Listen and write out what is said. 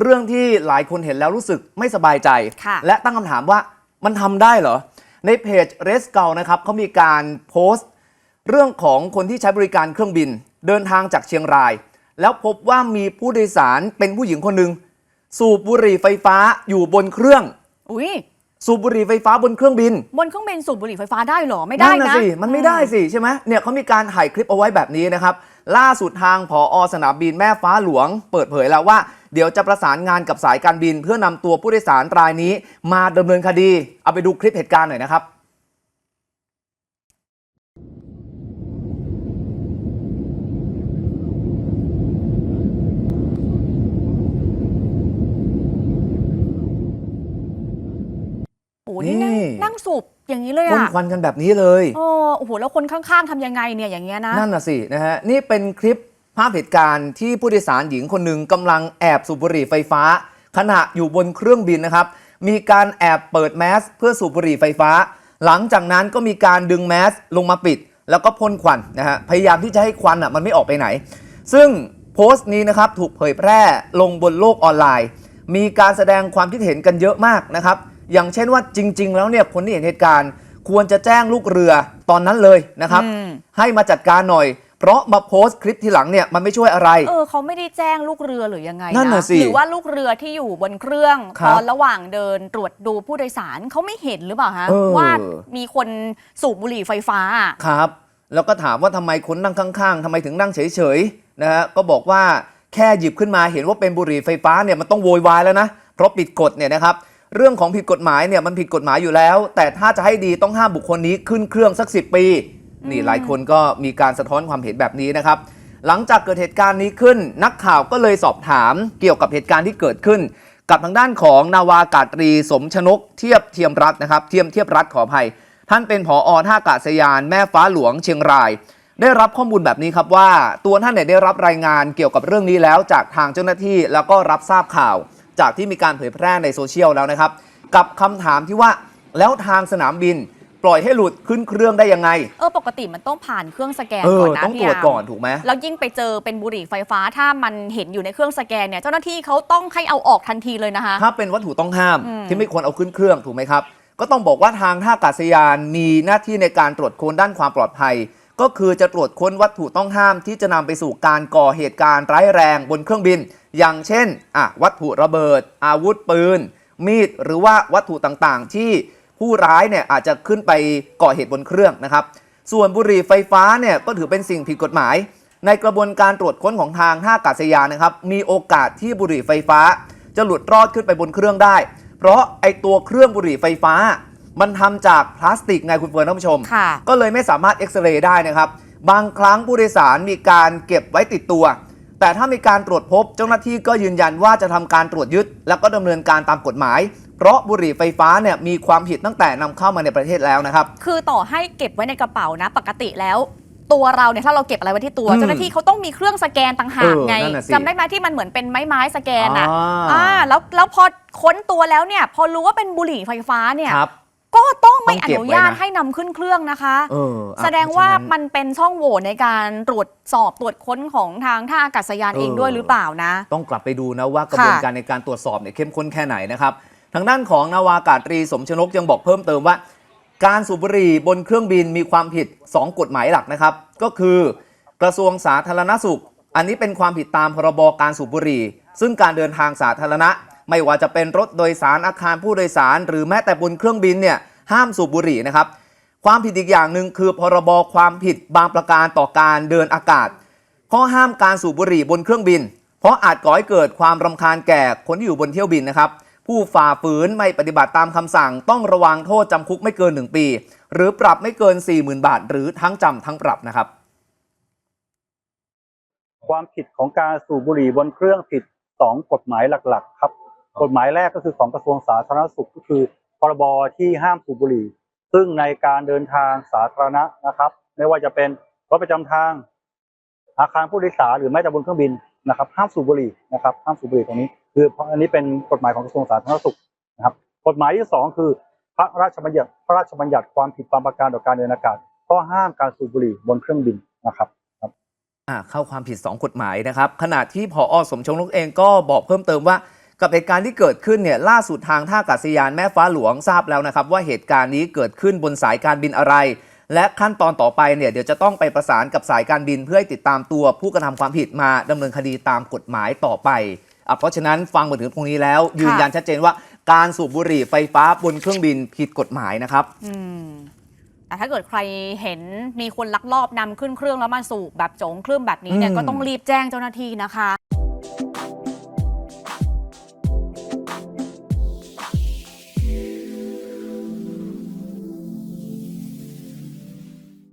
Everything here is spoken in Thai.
เรื่องที่หลายคนเห็นแล้วรู้สึกไม่สบายใจค่ะและตั้งคำถามว่ามันทำได้เหรอ ในเพจ r e s c u นะครับเขามีการโพสต์ เรื่องของคนที่ใช้บริการเครื่องบิน เดินทางจากเชียงราย แล้วพบว่ามีผู้โดยสารเป็นผู้หญิงคนหนึ่งสูบบุหรี่ไฟฟ้าอยู่บนเครื่องอุ้ยสูบบุหรี่ไฟฟ้าบนเครื่องบิน บนเครื่องบินสูบบุหรี่ไฟฟ้าได้เหรอ ไม่ได้นั่นนะน่ะสิมันไม่ได้สิใช่ไหมเนี่ยเขามีการถ่ายคลิปเอาไว้แบบนี้นะครับ ล่าสุดทางผอสนามบินแม่ฟ้าหลวง เปิดเผยแล้วว่า เดี๋ยวจะประสานงานกับสายการบิน เพื่อนำตัวผู้โดยสารรายนี้ มาดำเนินคดี เอาไปดูคลิปเหตุการณ์หน่อยนะครับโอ้โหนี่นั่งนี่นั่งสูบอย่างนี้เลยพ่นอะควันกันแบบนี้เลยโอ้โอ้โหแล้วคนข้างๆทำยังไงเนี่ยอย่างเงี้ยนะ นั่นน่ะสินะฮะนี่เป็นคลิป ภาพเหตุการณ์ที่ผู้โดยสารหญิงคนหนึ่งกำลังแอบสูบบุหรี่ไฟฟ้า ขณะอยู่บนเครื่องบินนะครับ มีการแอบเปิดแมสเพื่อสูบบุหรี่ไฟฟ้า หลังจากนั้นก็มีการดึงแมสลงมาปิด แล้วก็พ่นควันนะฮะพยายามที่จะให้ควันอะมันไม่ออกไปไหน ซึ่งโพสต์นี้นะครับถูกเผยแพร่ลงบนโลกออนไลน์ มีการแสดงความคิดเห็นกันเยอะมากนะครับอย่างเช่นว่าจริง ๆ แล้วเนี่ยคนที่เห็นเหตุการณ์ ควรจะแจ้งลูกเรือตอนนั้นเลยนะครับอืมให้มาจัดการหน่อย เพราะมาโพสต์คลิปทีหลังเนี่ยมันไม่ช่วยอะไร เออเขาไม่ได้แจ้งลูกเรือหรือยังไงนั่นน่ะสิหรือว่าลูกเรือที่อยู่บนเครื่องครับตอนระหว่างเดินตรวจดูผู้โดยสารเขาไม่เห็นหรือเปล่าฮะเออ ว่ามีคนสูบบุหรี่ไฟฟ้าอะครับ แล้วก็ถามว่าทำไมคนนั่งข้างๆทำไมถึงนั่งเฉยๆนะฮะก็บอกว่าแค่หยิบขึ้นมาเห็นว่าเป็นบุหรี่ไฟฟ้าเนี่ยมันต้องโวยวายแล้วนะ เพราะผิดกฎเนี่ยนะครับ เรื่องของผิดกฎหมายเนี่ยมันผิดกฎหมายอยู่แล้ว แต่ถ้าจะให้ดีต้องห้ามบุคคลนี้ขึ้นเครื่องสักสิปี นี่หลายคนก็มีการสะท้อนความเห็นแบบนี้นะครับ หลังจากเกิดเหตุการณ์นี้ขึ้น นักข่าวก็เลยสอบถามเกี่ยวกับเหตุการณ์ที่เกิดขึ้น กับทางด้านของนาวากาตรี สมชนก เทียบเทียมรัฐนะครับ เทียมเทียบรัฐขออภัย ท่านเป็นผออท่าอากาศยานแม่ฟ้าหลวงเชียงราย ได้รับข้อมูลแบบนี้ครับว่า ตัวท่านเนี่ยได้รับรายงานเกี่ยวกับเรื่องนี้แล้วจากทางเจ้าหน้าที่แล้วก็รับทราบข่าว จากที่มีการเผยแพร่ในโซเชียลแล้วนะครับ กับคำถามที่ว่าแล้วทางสนามบิน ปล่อยให้หลุดขึ้นเครื่องได้ยังไง เออปกติมันต้องผ่านเครื่องสแกนเอก่อ อนนะต้องพี่ตรวจอาร์มก่อนถูกไหม แล้วยิ่งไปเจอเป็นบุหรี่ไฟฟ้าถ้ามันเห็นอยู่ในเครื่องสแกนเนี่ยเจ้าหน้าที่เขาต้องให้เอาออกทันทีเลยนะคะ ถ้าเป็นวัตถุต้องห้ามอืม ที่ไม่ควรเอาขึ้นเครื่องถูกไหมครับ ก็ต้องบอกว่าทางท่าอากาศยานมีหน้าที่ในการตรวจค้นด้านความปลอดภัย ก็คือจะตรวจค้นวัตถุต้องห้ามที่จะนำไปสู่การก่อเหตุการณ์ร้ายแรงบนเครื่องบิน อย่างเช่นอะวัตถุระเบิด อาวุธปืน มีดหรือว่าวัตถุต่างๆ ที่ ผู้ร้ายเนี่ยอาจจะขึ้นไปก่อเหตุบนเครื่องนะครับ ส่วนบุหรี่ไฟฟ้าเนี่ยก็ถือเป็นสิ่งผิดกฎหมาย ในกระบวนการตรวจค้นของทางท่าอากาศยานนะครับ มีโอกาสที่บุหรี่ไฟฟ้า จะหลุดรอดขึ้นไปบนเครื่องได้ เพราะไอตัวเครื่องบุหรี่ไฟฟ้า มันทำจากพลาสติกไงคุณเฟิร์นท่านผู้ชมค่ะก็เลยไม่สามารถเอ็กซเรย์ได้นะครับ บางครั้งผู้โดยสารมีการเก็บไว้ติดตัว แต่ถ้ามีการตรวจพบเจ้าหน้าที่ก็ยืนยันว่าจะทำการตรวจยึด แล้วก็ดำเนินการตามกฎหมาย เพราะบุหรี่ไฟฟ้าเนี่ยมีความผิดตั้งแต่นำเข้ามาในประเทศแล้วนะครับ คือต่อให้เก็บไว้ในกระเป๋านะ ปกติแล้ว ตัวเราเนี่ยถ้าเราเก็บอะไรไว้ที่ตัวอืมเจ้าหน้าที่เขาต้องมีเครื่องสแกนต่างหากเออไงนั่นน่ะสิจำได้ไหมที่มันเหมือนเป็นไม้ไม้ๆสแกนอะอ่า อ่าแล้วแล้วพอค้นตัวแล้วเนี่ย พอรู้ว่าเป็นบุหรี่ไฟฟ้าเนี่ย ครับ ก็ต้องไม่ต้องอเก็บนุไว้ญาตนะ ให้นำขึ้นเครื่องนะคะ เอออะแสดงว่าเพระฉะนั้น มันเป็นช่องโหว่ในการตรวจสอบตรวจค้นของทางท่าอากาศยานเองเออ ด้วยหรือเปล่านะ ต้องกลับไปดูนะว่ากระบวนค่ะการในการตรวจสอบเนี่ยเข้มข้นแค่ไหนนะครับ ทางด้านของนาวากาตรีสมชนกยังบอกเพิ่มเติมว่า การสูบบุหรี่บนเครื่องบินมีความผิด 2 กฎหมายหลักนะครับ ก็คือกระทรวงสาธารณสุข อันนี้เป็นความผิดตามพรบการสูบบุหรี่ ซึ่งการเดินทางสาธารณะ ไม่ว่าจะเป็นรถโดยสารอาคารผู้โดยสาร หรือแม้แต่บนเครื่องบินเนี่ยห้ามสูบบุหรี่นะครับความผิดอีกอย่างหนึ่งคือพรบความผิดบางประการต่อการเดินอากาศ ข้อห้ามการสูบบุหรี่บนเครื่องบิน เพราะอาจก่อให้เกิดความรำคาญแก่คนที่อยู่บนเที่ยวบินนะครับ ผู้ฝ่าฝืนไม่ปฏิบัติตามคำสั่ง ต้องระวังโทษจำคุกไม่เกิน 1 ปี หรือปรับไม่เกิน 40,000 บาท หรือทั้งจำทั้งปรับนะครับ ความผิดของการสูบบุหรี่บนเครื่องผิดสองกฎหมายหลักๆ ครับ กฎหมายแรกก็คือของกระทรวงสาธารณสุขก็คือพรบที่ห้ามสูบบุหรี่ ซึ่งในการเดินทางสาธารณะนะครับ ไม่ว่าจะเป็นรถประจำทาง อาคารผู้โดยสารหรือแม้แต่บนเครื่องบินนะครับ ห้ามสูบบุหรี่นะครับ ห้ามสูบบุหรี่ตรงนี้ คือเพราะอันนี้เป็นกฎหมายของกระทรวงสาธารณสุขนะครับ กฎหมายที่สองคือ พระราชบัญญัติพระราชบัญญัติความผิดบางประการต่อการเดินอากาศก็ห้ามการสูบบุหรี่บนเครื่องบินนะครับอ่าเข้าความผิด 2 กฎหมายนะครับ ขณะที่พออสมชงนกเองก็บอกเพิ่มเติมว่า กับเหตุการณ์ที่เกิดขึ้นเนี่ยล่าสุดทางท่าอากาศยานแม่ฟ้าหลวงทราบแล้วนะครับ ว่าเหตุการณ์นี้เกิดขึ้นบนสายการบินอะไร และขั้นตอนต่อไปเนี่ยเดี๋ยวจะต้องไปประสานกับสายการบินเพื่อให้ติดตามตัวผู้กระทำความผิดมาดำเนินคดีตามกฎหมายต่อไป อะเพราะฉะนั้นฟังมาถึงตรงนี้แล้ว ยืนยันชัดเจนว่าการสูบบุหรี่ไฟฟ้าบนเครื่องบินผิดกฎหมายนะครับ อืมแต่ถ้าเกิดใครเห็นมีคนลักลอบนำขึ้นเครื่องแล้วมาสูบแบบโจงครึ่มแบบนี้เนี่ยอืมก็ต้องรีบแจ้งเจ้าหน้าที่นะคะ